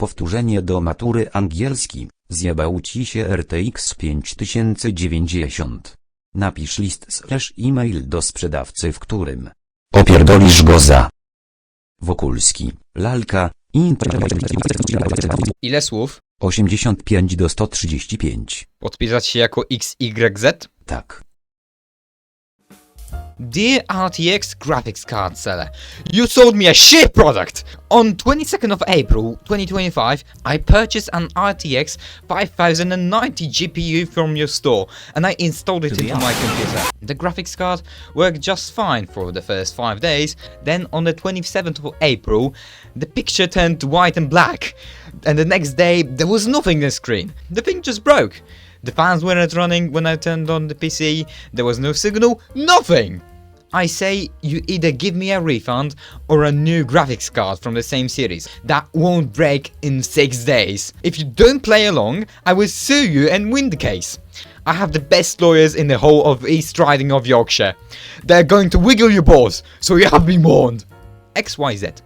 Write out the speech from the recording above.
Powtórzenie do matury angielski. Zjebał ci się RTX 5090. Napisz list slash e-mail do sprzedawcy w którym opierdolisz go za Wokulski, lalka, Ile słów? 85 do 135. Podpisać się jako XYZ? Tak. Dear RTX graphics card seller, you sold me a shit product! On 22nd of April 2025, I purchased an RTX 5090 GPU from your store and I installed it into my computer. The graphics card worked just fine for the first 5 days, then on the 27th of April, the picture turned white and black, and the next day there was nothing on the screen. The thing just broke. The fans weren't running when I turned on the PC, there was no signal, nothing! I say you either give me a refund or a new graphics card from the same series that won't break in 6 days. If you don't play along, I will sue you and win the case. I have the best lawyers in the whole of East Riding of Yorkshire. They're going to wiggle your balls, so you have been warned. XYZ.